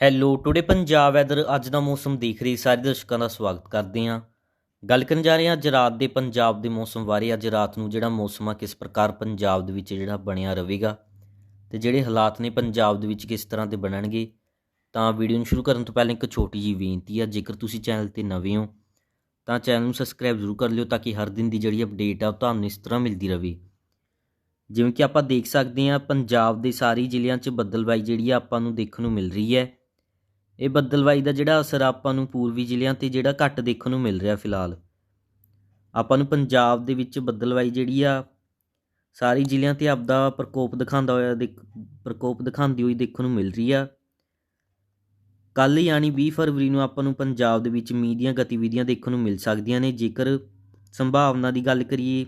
Hello today Punjab weather ਅੱਜ ਦਾ ਮੌਸਮ ਦੇਖ ਰਹੀ ਸਾਰੇ ਦਰਸ਼ਕਾਂ ਦਾ ਸਵਾਗਤ ਕਰਦੇ ਹਾਂ। ਗੱਲ ਕਰਨ ਜਾ ਰਹੇ ਹਾਂ ਅੱਜ ਰਾਤ ਦੇ ਪੰਜਾਬ ਦੇ ਮੌਸਮ ਬਾਰੇ। ਅੱਜ ਰਾਤ ਨੂੰ ਜਿਹੜਾ ਮੌਸਮ ਆ, ਕਿਸ ਪ੍ਰਕਾਰ ਪੰਜਾਬ ਦੇ ਵਿੱਚ ਜਿਹੜਾ ਬਣਿਆ ਰਹੇਗਾ ਤੇ ਜਿਹੜੇ ਹਾਲਾਤ ਨੇ ਪੰਜਾਬ ਦੇ ਵਿੱਚ ਕਿਸ ਤਰ੍ਹਾਂ ਦੇ ਬਣਨਗੇ, ਤਾਂ ਵੀਡੀਓ ਨੂੰ ਸ਼ੁਰੂ ਕਰਨ ਤੋਂ ਪਹਿਲਾਂ ਇੱਕ ਛੋਟੀ ਜਿਹੀ ਬੇਨਤੀ ਆ, ਜੇਕਰ ਤੁਸੀਂ ਚੈਨਲ ਤੇ ਨਵੇਂ ਹੋ, ਤਾਂ ਚੈਨਲ ਨੂੰ ਸਬਸਕ੍ਰਾਈਬ ਜ਼ਰੂਰ ਕਰ ਲਿਓ ਤਾਂ ਕਿ ਹਰ ਦਿਨ ਦੀ ਜਿਹੜੀ ਅਪਡੇਟ ਆ, ਉਹ ਤੁਹਾਨੂੰ ਇਸ ਤਰ੍ਹਾਂ ਮਿਲਦੀ ਰਹੇ। ਜਿਵੇਂ ਕਿ ਆਪਾਂ ਦੇਖ ਸਕਦੇ ਹਾਂ, ਪੰਜਾਬ ਦੇ ਸਾਰੇ ਜ਼ਿਲ੍ਹਿਆਂ 'ਚ ਬੱਦਲਬਾਈ ਜਿਹੜੀ ਆ ਆਪਾਂ ਨੂੰ ਦੇਖਣ ਨੂੰ ਮਿਲ ਰਹੀ ਹੈ। ਇਹ ਬੱਦਲਬਾਈ ਦਾ ਜਿਹੜਾ ਅਸਰ ਆਪਾਂ ਨੂੰ ਪੂਰਬੀ ਜ਼ਿਲ੍ਹਿਆਂ ਤੇ ਜਿਹੜਾ ਘੱਟ ਦੇਖਣ ਨੂੰ ਮਿਲ ਰਿਹਾ ਫਿਲਹਾਲ। ਆਪਾਂ ਨੂੰ ਪੰਜਾਬ ਦੇ ਵਿੱਚ ਬੱਦਲਬਾਈ ਜਿਹੜੀ ਆ, ਸਾਰੇ ਜ਼ਿਲ੍ਹਿਆਂ ਤੇ ਆਪਦਾ ਪ੍ਰਕੋਪ ਦਿਖਾਉਂਦਾ ਹੋਇਆ ਦੇਖ, ਪ੍ਰਕੋਪ ਦਿਖਾਉਂਦੀ ਹੋਈ ਦੇਖਣ ਨੂੰ ਮਿਲ ਰਹੀ ਆ। ਕੱਲ ਯਾਨੀ 20 ਫਰਵਰੀ ਨੂੰ ਆਪਾਂ ਨੂੰ ਪੰਜਾਬ ਦੇ ਵਿੱਚ ਮੀਂਹ ਦੀਆਂ ਗਤੀਵਿਧੀਆਂ ਦੇਖਣ ਨੂੰ ਮਿਲ ਸਕਦੀਆਂ ਨੇ। ਜੇਕਰ ਸੰਭਾਵਨਾ ਦੀ ਗੱਲ ਕਰੀਏ,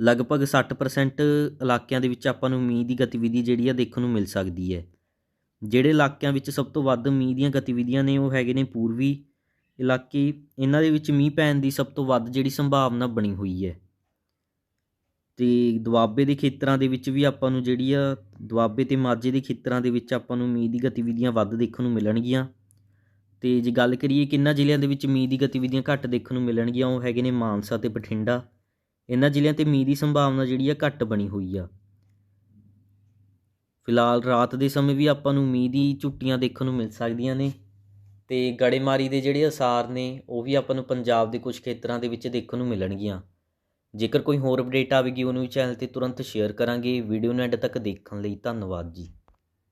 ਲਗਭਗ 60% ਇਲਾਕਿਆਂ ਦੇ ਵਿੱਚ ਆਪਾਂ ਨੂੰ ਮੀਂਹ ਦੀ ਗਤੀਵਿਧੀ ਜਿਹੜੀ ਆ ਦੇਖਣ ਨੂੰ ਮਿਲ ਸਕਦੀ ਹੈ। ਜਿਹੜੇ ਇਲਾਕਿਆਂ ਵਿੱਚ ਸਭ ਤੋਂ ਵੱਧ ਮੀਂਹ ਦੀਆਂ ਗਤੀਵਿਧੀਆਂ ਨੇ, ਉਹ ਹੈਗੇ ਨੇ ਪੂਰਬੀ ਇਲਾਕੇ। ਇਹਨਾਂ ਦੇ ਵਿੱਚ ਮੀਂਹ ਪੈਣ ਦੀ ਸਭ ਤੋਂ ਵੱਧ ਜਿਹੜੀ ਸੰਭਾਵਨਾ ਬਣੀ ਹੋਈ ਹੈ। ਅਤੇ ਦੁਆਬੇ ਦੇ ਖੇਤਰਾਂ ਦੇ ਵਿੱਚ ਵੀ ਆਪਾਂ ਨੂੰ ਜਿਹੜੀ ਆ, ਦੁਆਬੇ ਤੇ ਮਾਝੇ ਦੇ ਖੇਤਰਾਂ ਦੇ ਵਿੱਚ ਆਪਾਂ ਨੂੰ ਮੀਂਹ ਦੀ ਗਤੀਵਿਧੀਆਂ ਵੱਧ ਦੇਖਣ ਨੂੰ ਮਿਲਣਗੀਆਂ। ਤੇ ਜੇ ਗੱਲ ਕਰੀਏ ਕਿੰਨਾ ਜ਼ਿਲ੍ਹਿਆਂ ਦੇ ਵਿੱਚ ਮੀਂਹ ਦੀ ਗਤੀਵਿਧੀਆਂ ਘੱਟ ਦੇਖਣ ਨੂੰ ਮਿਲਣਗੀਆਂ, ਉਹ ਹੈਗੇ ਨੇ ਮਾਨਸਾ ਤੇ ਬਠਿੰਡਾ। ਇਹਨਾਂ ਜ਼ਿਲ੍ਹਿਆਂ ਤੇ ਮੀਂਹ ਦੀ ਸੰਭਾਵਨਾ ਜਿਹੜੀ ਆ ਘੱਟ ਬਣੀ ਹੋਈ ਆ। ਫਿਲਹਾਲ ਰਾਤ ਦੇ ਸਮੇਂ ਵੀ ਆਪਾਂ ਨੂੰ ਮੀਂਹ ਦੀ ਝੁੱਟੀਆਂ ਦੇਖਣ ਨੂੰ ਮਿਲ ਸਕਦੀਆਂ ਨੇ ਅਤੇ ਗੜੇਮਾਰੀ ਦੇ ਜਿਹੜੇ ਅਸਾਰ ਨੇ, ਉਹ ਵੀ ਆਪਾਂ ਨੂੰ ਪੰਜਾਬ ਦੇ ਕੁਝ ਖੇਤਰਾਂ ਦੇ ਵਿੱਚ ਦੇਖਣ ਨੂੰ ਮਿਲਣਗੀਆਂ। ਜੇਕਰ ਕੋਈ ਹੋਰ ਅਪਡੇਟ ਆਵੇਗੀ ਉਹਨੂੰ ਵੀ ਚੈਨਲ ਤੇ ਤੁਰੰਤ ਸ਼ੇਅਰ ਕਰਾਂਗੇ। ਵੀਡੀਓ ਨੂੰ ਐਂਡ ਤੱਕ ਦੇਖਣ ਲਈ ਧੰਨਵਾਦ ਜੀ।